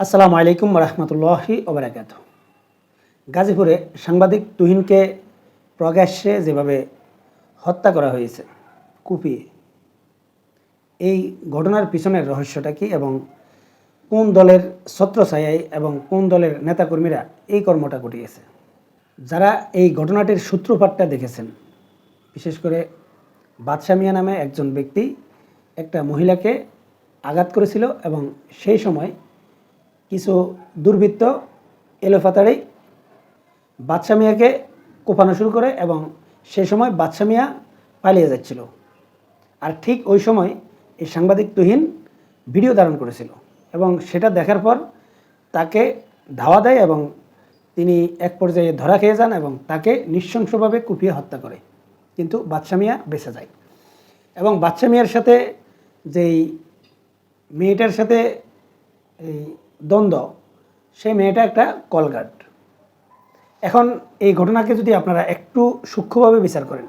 আসসালামু আলাইকুম রহমতুল্লাহি ওবরাকাত। গাজীপুরে সাংবাদিক তুহিনকে প্রকাশ্যে যেভাবে হত্যা করা হয়েছে, কুপিয়ে। এই ঘটনার পিছনের রহস্যটা কি এবং কোন দলের ছত্রছায়ায় এবং কোন দলের নেতাকর্মীরা এই কর্মটা ঘটিয়েছে? যারা এই ঘটনাটির সূত্রপাতটা দেখেছেন, বিশেষ করে বাদশা মিয়া নামে একজন ব্যক্তি একটা মহিলাকে আঘাত করেছিল এবং সেই সময় কিছু দুর্বৃত্ত এলোফাতাড়ি বাদশা মিয়াকে কোপানো শুরু করে এবং সেই সময় বাদশা মিয়া পালিয়ে যাচ্ছিল। আর ঠিক ওই সময় এই সাংবাদিক তুহিন ভিডিও ধারণ করেছিল এবং সেটা দেখার পর তাকে ধাওয়া দেয় এবং তিনি এক পর্যায়ে ধরা খেয়ে যান এবং তাকে নৃশংসভাবে কুপিয়ে হত্যা করে। কিন্তু বাদশা মিয়া বেঁচে যায়। এবং বাদশা মিয়ার সাথে যেই মেয়েটার সাথে এই দ্বন্দ্ব। সেই মেয়েটা একটা কলগার্ড এখন এই ঘটনাকে যদি আপনারা একটু সূক্ষ্মভাবে বিচার করেন,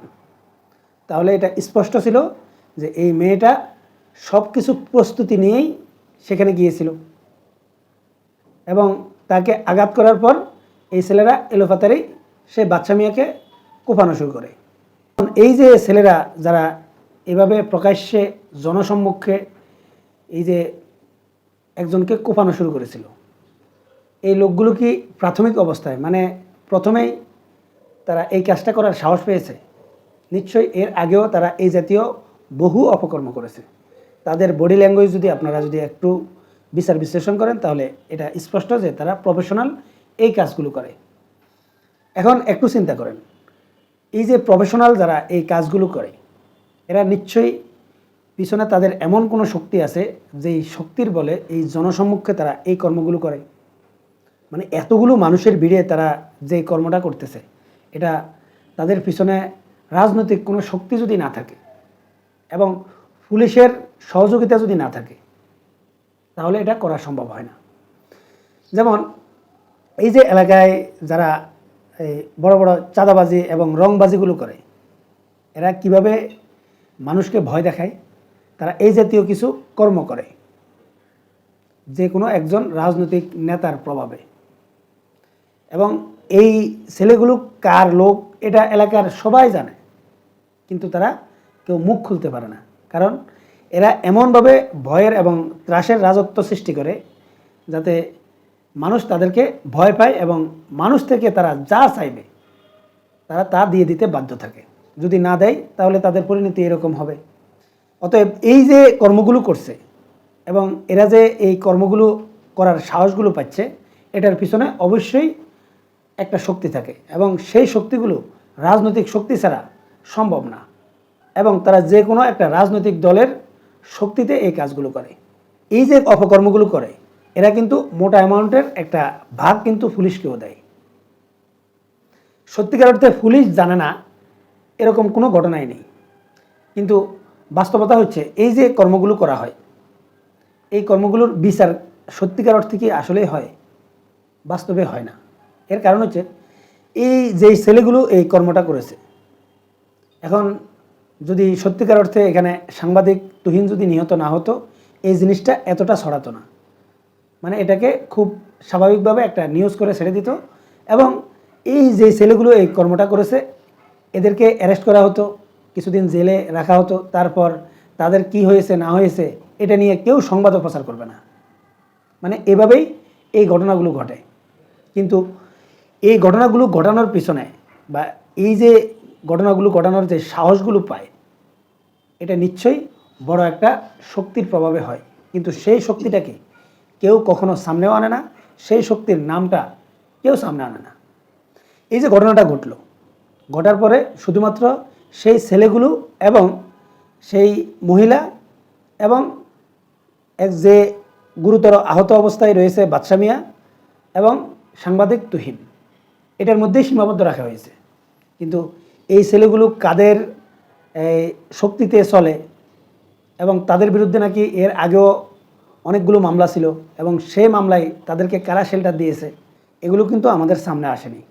তাহলে এটা স্পষ্ট ছিল যে এই মেয়েটা সব কিছু প্রস্তুতি নিয়েই সেখানে গিয়েছিল। এবং তাকে আঘাত করার পর এই ছেলেরা এলোপাতারি সে বাচ্চা মেয়েকে কোপানো শুরু করে। এই যে ছেলেরা যারা এভাবে প্রকাশ্যে জনসম্মুখে এই যে একজনকে কোপানো শুরু করেছিল। এই লোকগুলো কি প্রাথমিক অবস্থায়? মানে প্রথমেই তারা এই কাজটা করার সাহস পেয়েছে। নিশ্চয়ই এর আগেও তারা এই জাতীয় বহু অপকর্ম করেছে। তাদের বডি ল্যাঙ্গুয়েজ যদি আপনারা যদি একটু বিচার বিশ্লেষণ করেন, তাহলে এটা স্পষ্ট যে তারা প্রফেশনাল এই কাজগুলো করে। এখন একটু চিন্তা করেন। এই যে প্রফেশনাল যারা এই কাজগুলো করে, এরা নিশ্চয়ই পিছনে তাদের এমন কোনো শক্তি আছে যেই শক্তির বলে এই জনসম্মুখে তারা এই কর্মগুলো করে? মানে এতগুলো মানুষের ভিড়ে তারা যে কর্মটা করতেছে, এটা তাদের পিছনে রাজনৈতিক কোনো শক্তি যদি না থাকে এবং পুলিশের সহযোগিতা যদি না থাকে, তাহলে এটা করা সম্ভব হয় না। যেমন এই যে এলাকায় যারা এই বড় বড় চাঁদাবাজি এবং রংবাজিগুলো করে, এরা কীভাবে মানুষকে ভয় দেখায়? তারা এই জাতীয় কিছু কর্ম করে। যে কোনো একজন রাজনৈতিক নেতার প্রভাবে। এবং এই ছেলেগুলো কার লোক, এটা এলাকার সবাই জানে। কিন্তু তারা কেউ মুখ খুলতে পারে না। কারণ এরা এমনভাবে ভয়ের এবং ত্রাসের রাজত্ব সৃষ্টি করে, যাতে মানুষ তাদেরকে ভয় পায় এবং মানুষ থেকে তারা যা চাইবে, তারা তা দিয়ে দিতে বাধ্য থাকে। যদি না দেয়, তাহলে তাদের পরিণতি এরকম হবে। অতএব এই যে কর্মগুলো করছে এবং এরা যে এই কর্মগুলো করার সাহসগুলো পাচ্ছে, এটার পিছনে অবশ্যই একটা শক্তি থাকে এবং সেই শক্তিগুলো রাজনৈতিক শক্তি ছাড়া সম্ভব না এবং তারা যে কোনো একটা রাজনৈতিক দলের শক্তিতে এই কাজগুলো করে। এই যে অপকর্মগুলো করে, এরা কিন্তু মোটা অ্যামাউন্টের একটা ভাগ কিন্তু পুলিশকেও দেয়। সত্যিকার অর্থে পুলিশ জানে না, এরকম কোনো ঘটনাই নেই। কিন্তু বাস্তবতা হচ্ছে এই যে কর্মগুলো করা হয়, এই কর্মগুলোর বিচার সত্যিকার অর্থে কি আসলেই হয়? বাস্তবে হয় না। এর কারণ হচ্ছে এই যেই ছেলেগুলো এই কর্মটা করেছে, এখন যদি সত্যিকার অর্থে এখানে সাংবাদিক তুহিন যদি নিহত না হতো, এই জিনিসটা এতটা ছড়াতো না। মানে এটাকে খুব স্বাভাবিকভাবে একটা নিউজ করে ছেড়ে দিত এবং এই যে ছেলেগুলো এই কর্মটা করেছে, এদেরকে অ্যারেস্ট করা হতো কিছুদিন জেলে রাখা হতো, তারপর তাদের কি হয়েছে, না হয়েছে, এটা নিয়ে কেউ সংবাদ প্রচার করবে না। মানে এভাবেই এই ঘটনাগুলো ঘটে। কিন্তু এই ঘটনাগুলো ঘটানোর পিছনে বা এই যে ঘটনাগুলো ঘটানোর যে সাহসগুলো পায়, এটা নিশ্চয়ই বড় একটা শক্তির প্রভাবে হয়। কিন্তু সেই শক্তিটাকে কেউ কখনো সামনেও আনে না, সেই শক্তির নামটা কেউ সামনে আনে না। এই যে ঘটনাটা ঘটলো, ঘটার পরে শুধুমাত্র সেই ছেলেগুলো এবং সেই মহিলা এবং এক যে গুরুতর আহত অবস্থায় রয়েছে বাদশা মিয়া এবং সাংবাদিক তুহিন। এটার মধ্যেই সীমাবদ্ধ রাখা হয়েছে। কিন্তু এই ছেলেগুলো কাদের শক্তিতে চলে এবং তাদের বিরুদ্ধে নাকি এর আগেও অনেকগুলো মামলা ছিল এবং সেই মামলায় তাদেরকে কারা শেল্টার দিয়েছে, এগুলো কিন্তু আমাদের সামনে আসেনি।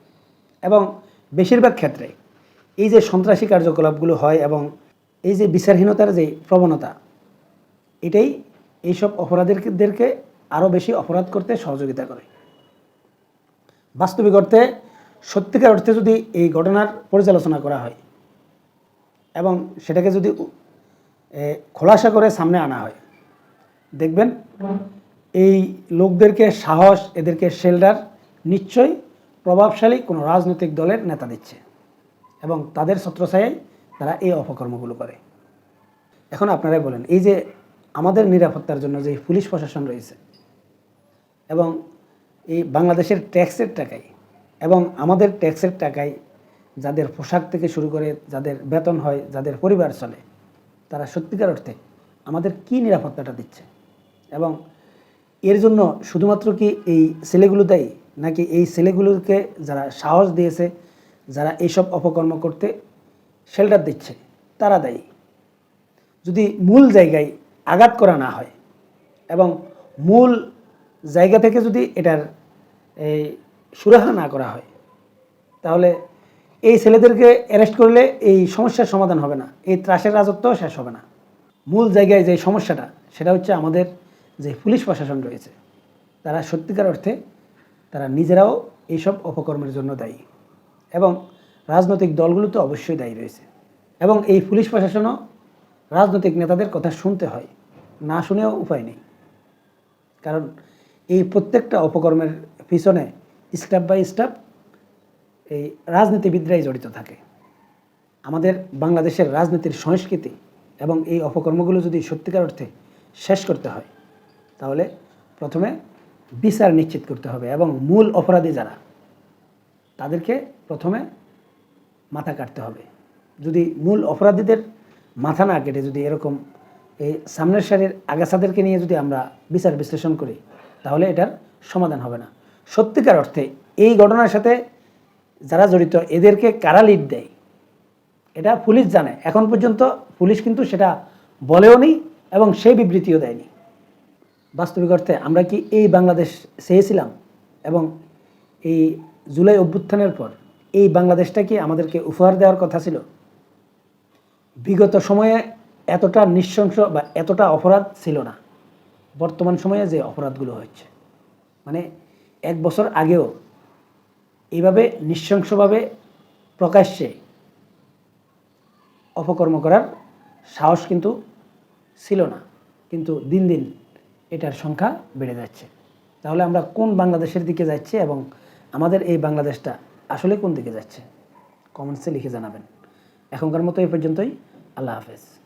এবং বেশিরভাগ ক্ষেত্রে এই যে সন্ত্রাসী কার্যকলাপগুলো হয় এবং এই যে বিচারহীনতার যে প্রবণতা, এটাই এইসব অপরাধীদেরকে আরও বেশি অপরাধ করতে সহযোগিতা করে। বাস্তবিক অর্থে, সত্যিকার অর্থে যদি এই ঘটনার পর্যালোচনা করা হয় এবং সেটাকে যদি খোলাসা করে সামনে আনা হয়, দেখবেন এই লোকদেরকে সাহস, এদেরকে শেল্ডার নিশ্চয়ই প্রভাবশালী কোনো রাজনৈতিক দলের নেতা দিচ্ছে। এবং তাদের ছত্রছায়ায় তারা এই অপকর্মগুলো করে। এখন আপনারাই বলেন, এই যে আমাদের নিরাপত্তার জন্য যে পুলিশ প্রশাসন রয়েছে এবং এই বাংলাদেশের ট্যাক্সের টাকায় এবং আমাদের ট্যাক্সের টাকায় যাদের পোশাক থেকে শুরু করে যাদের বেতন হয়, যাদের পরিবার চলে, তারা সত্যিকার অর্থে আমাদের কি নিরাপত্তাটা দিচ্ছে? এবং এর জন্য শুধুমাত্র কি এই ছেলেগুলো দেয়, নাকি এই ছেলেগুলোকে যারা সাহস দিয়েছে যারা এইসব অপকর্ম করতে শেল্টার দিচ্ছে, তারা দায়ী। যদি মূল জায়গায় আঘাত করা না হয় এবং মূল জায়গা থেকে যদি এটার এই সুরাহা না করা হয়, তাহলে এই ছেলেদেরকে অ্যারেস্ট করলে এই সমস্যার সমাধান হবে না, এই ত্রাসের রাজত্বও শেষ হবে না। মূল জায়গায় যে সমস্যাটা, সেটা হচ্ছে আমাদের যে পুলিশ প্রশাসন রয়েছে। তারা সত্যিকার অর্থে তারা নিজেরাও এইসব অপকর্মের জন্য দায়ী। এবং রাজনৈতিক দলগুলো তো অবশ্যই দায়ী রয়েছে। এবং এই পুলিশ প্রশাসনও রাজনৈতিক নেতাদের কথা শুনতে হয়, না শুনেও উপায় নেই। কারণ এই প্রত্যেকটা অপকর্মের পিছনে স্টেপ বাই স্টেপ এই রাজনীতিবিদরাই জড়িত থাকে। আমাদের বাংলাদেশের রাজনীতির সংস্কৃতি এবং এই অপকর্মগুলো যদি সত্যিকার অর্থে শেষ করতে হয়, তাহলে প্রথমে বিচার নিশ্চিত করতে হবে এবং মূল অপরাধী যারা, তাদেরকে প্রথমে মাথা কাটতে হবে। যদি মূল অপরাধীদের মাথা না কেটে যদি এরকম এই সামনের সারির আগাছাদেরকে নিয়ে যদি আমরা বিচার বিশ্লেষণ করি, তাহলে এটার সমাধান হবে না। সত্যিকার অর্থে এই ঘটনার সাথে যারা জড়িত, এদেরকে কারা লিড দেয়? এটা পুলিশ জানে। এখন পর্যন্ত পুলিশ কিন্তু সেটা বলেও নি এবং সেই বিবৃতিও দেয়নি। বাস্তবিক অর্থে আমরা কি এই বাংলাদেশ চেয়েছিলাম এবং এই জুলাই অভ্যুত্থানের পর এই বাংলাদেশটা কি আমাদেরকে উপহার দেওয়ার কথা ছিল? বিগত সময়ে এতটা নৃশংস বা এতটা অপরাধ ছিল না। বর্তমান সময়ে যে অপরাধগুলো হচ্ছে মানে এক বছর আগেও এইভাবে নৃশংসভাবে প্রকাশ্যে অপকর্ম করার সাহস কিন্তু ছিল না। কিন্তু দিন দিন এটার সংখ্যা বেড়ে যাচ্ছে। তাহলে আমরা কোন বাংলাদেশের দিকে যাচ্ছি এবং আমাদের এই বাংলাদেশটা আসলে কোন দিকে যাচ্ছে? কমেন্টসে লিখে জানাবেন। এখনকার মতো এই পর্যন্তই। আল্লাহ হাফেজ।